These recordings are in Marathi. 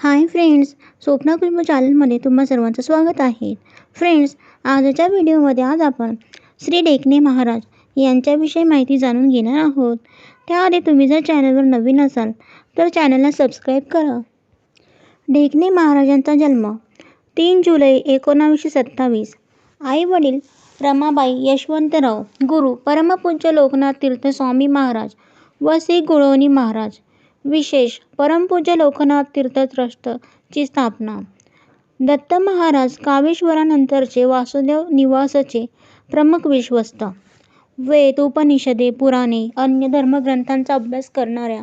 हाय फ्रेंड्स स्वप्ना कुटुंब चॅनलमध्ये तुम्हा सर्वांचं स्वागत आहे. फ्रेंड्स आजच्या व्हिडिओमध्ये आज आपण श्री डेकणे महाराज यांच्याविषयी माहिती जाणून घेणार आहोत. त्याआधी तुम्ही जर चॅनलवर नवीन असाल तर चॅनलला सबस्क्राईब करा. ढेकणे महाराजांचा जन्म तीन जुलै एकोणावीसशे सत्तावीस. आई वडील रमाबाई यशवंतराव गुरु परमपूज्य लोकनाथ तीर्थ स्वामी महाराज व श्री गुळवणी महाराज विशेष परमपूज्य लोकनाथ तीर्थ ची स्थापना. दत्त महाराज कावेश्वरानंतरचे वासुदेव निवासाचे प्रमुख विश्वस्त. वेद उपनिषदे पुराणे अन्य धर्मग्रंथांचा अभ्यास करणाऱ्या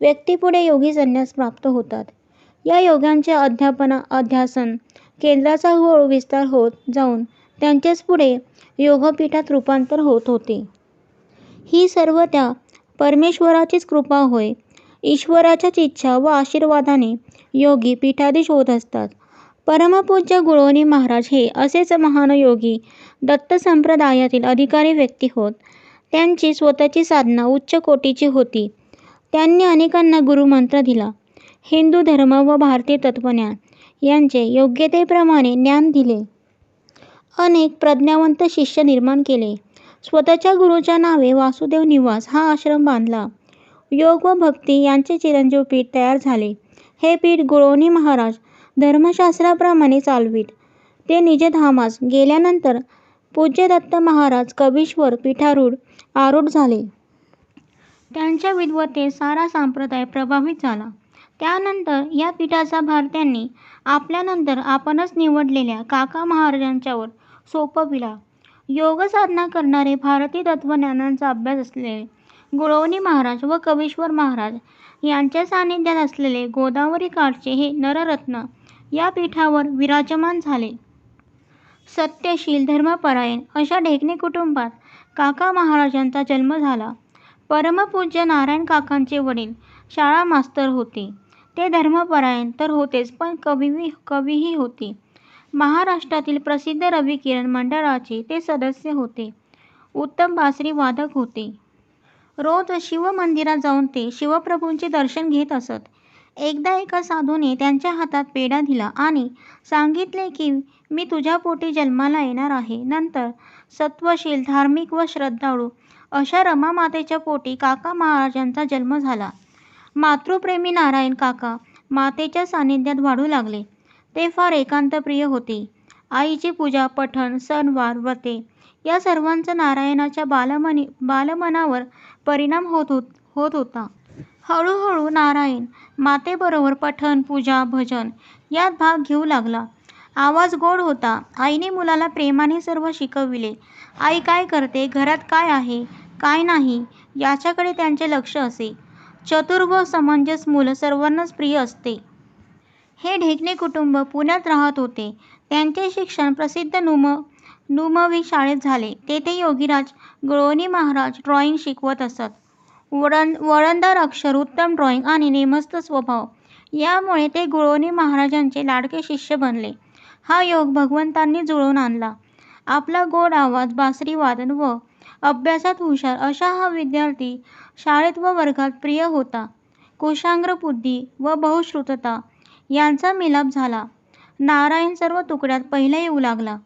व्यक्तीपुढे योगी संन्यास प्राप्त होतात. या योग्यांचे अध्यापना अध्यासन केंद्राचा हळूहळू विस्तार होत जाऊन त्यांचेच पुढे योगपीठात रूपांतर होत होते. ही सर्व त्या परमेश्वराचीच कृपा होय ईश्वराच्याच इच्छा व आशीर्वादाने योगी पीठाधीश होत असतात. परमपूज्य गुळवणी महाराज हे असेच महान योगी दत्त संप्रदायातील अधिकारी व्यक्ती होत. त्यांची स्वतःची साधना उच्च कोटीची होती. त्यांनी अनेकांना गुरुमंत्र दिला. हिंदू धर्म व भारतीय तत्त्वज्ञान यांचे योग्यतेप्रमाणे ज्ञान दिले. अनेक प्रज्ञावंत शिष्य निर्माण केले. स्वतःच्या गुरुच्या नावे वासुदेव निवास हा आश्रम बांधला. योग व भक्ती यांचे चिरंजीव पीठ तयार झाले. हे पीठ गुळवणी महाराज धर्मशास्त्राप्रमाणे चालवीत. ते निजधामास गेल्यानंतर पूज्य दत्त महाराज कबीश्वर पीठारूढ आरूढ झाले. त्यांच्या विद्वत्तेत सारा संप्रदाय प्रभावित झाला. त्यानंतर या पीठाचा भार त्यांनी आपल्यानंतर आपणच निवडलेल्या काका महाराजांच्यावर सोपविला. योगसाधना करणारे भारतीय तत्वज्ञानांचा अभ्यास असलेले गुळवणी महाराज व कबीश्वर महाराज यांच्या सान्निध्यात असलेले गोदावरी काठचे हे नररत्न या पीठावर विराजमान झाले. सत्यशील धर्मपरायण अशा ढेकणे कुटुंबात काका महाराजांचा जन्म झाला. परमपूज्य नारायण काकांचे वडील शाळा मास्तर होते. ते धर्मपरायण तर होतेच पण कवी कवीही होते. महाराष्ट्रातील प्रसिद्ध रवी किरण मंडळाचे ते सदस्य होते. उत्तम बासरी वादक होते. रोज शिवमंदिरात जाऊन ते शिवप्रभूंचे दर्शन घेत असत. एकदा एका साधूने त्यांच्या हातात पेढा दिला आणि सांगितले की मी तुझ्या पोटी जन्माला येणार आहे. नंतर सत्वशील धार्मिक व श्रद्धाळू अशा रमामातेच्या पोटी काका महाराजांचा जन्म झाला. मातृप्रेमी नारायण काका मातेच्या सानिध्यात वाढू लागले. ते फार एकांतप्रिय होते. आईची पूजा पठण सणवार व्रते या सर्वांचा नारायणाच्या बालमनी बालमनावर परिणाम होत होत होत होता. हळूहळू नारायण मातेबरोबर पठण पूजा भजन यात भाग घेऊ लागला. आवाज गोड होता. आईने मुलाला प्रेमाने सर्व शिकविले. आई काय करते? घरात काय आहे? काय नाही? याच्याकडे त्यांचे लक्ष असे. चतुर व समंजस मूल सर्वांनाच प्रिय असते. हे ढेकणे कुटुंब पुण्यात राहत होते. त्यांचे शिक्षण प्रसिद्ध नुम नुमवी शाळेत झाले. तेथे योगीराज गुळवणी महाराज ड्रॉईंग शिकवत असत. वळण वळणदार अक्षर उत्तम ड्रॉईंग आणि नेमस्त स्वभाव. यामुळे ते गुळवणी महाराजांचे लाडके शिष्य बनले. हा योग भगवंतांनी जुळवून आणला. आपला गोड आवाज बासरी वादन व अभ्यासात हुशार अशा हा विद्यार्थी शाळेत व वर्गात प्रिय होता. कुशांग्र बुद्धी व बहुश्रुतता यांचा मिलाप झाला. नारायण सर्व तुकड्यात पहिला येऊ लागला.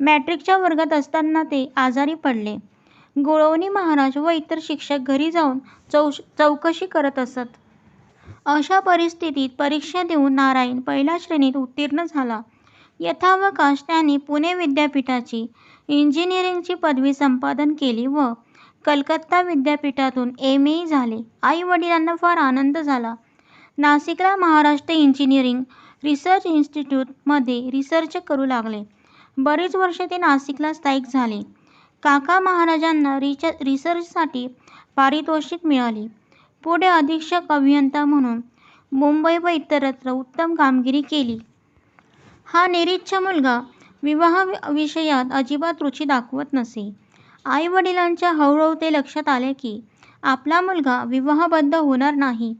मॅट्रिकच्या वर्गात असताना ते आजारी पडले. गुळवणी महाराज व इतर शिक्षक घरी जाऊन चौ चौकशी करत असत. अशा परिस्थितीत परीक्षा देऊन नारायण पहिल्या श्रेणीत उत्तीर्ण झाला. यथावकाश त्याने पुणे विद्यापीठाची इंजिनिअरिंगची पदवी संपादन केली व कलकत्ता विद्यापीठातून एम ए झाले. आई वडिलांना फार आनंद झाला. नाशिकला महाराष्ट्र इंजिनिअरिंग रिसर्च इन्स्टिट्यूटमध्ये रिसर्च करू लागले. बरीच वर्षे ते नाशिकला स्थायिक झाले. काका महाराजांना रिच रिसर्चसाठी पारितोषिक मिळाली. पुढे अधीक्षक अभियंता म्हणून मुंबई व इतरत्र उत्तम कामगिरी केली. हा निरीच्छ मुलगा विवाह विषयात अजिबात रुची दाखवत नसे. आई वडिलांच्या हळूहळू ते लक्षात आले की आपला मुलगा विवाहबद्ध होणार नाही.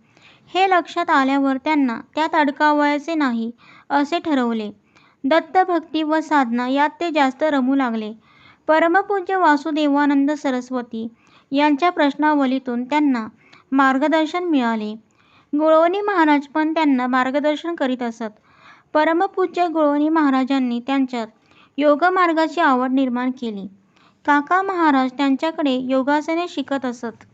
हे लक्षात आल्यावर त्यांना त्यात अडकावायचे नाही असे ठरवले. दत्तभक्ती व साधना यात ते जास्त रमू लागले परमपूज्य वासुदेवानंद सरस्वती यांच्या प्रश्नावलीतून त्यांना मार्गदर्शन मिळाले गुळवणी महाराज पण त्यांना मार्गदर्शन करीत असत. परमपूज्य गुळवणी महाराजांनी त्यांच्यात योगमार्गाची आवड निर्माण केली. काका महाराज त्यांच्याकडे योगासने शिकत असत.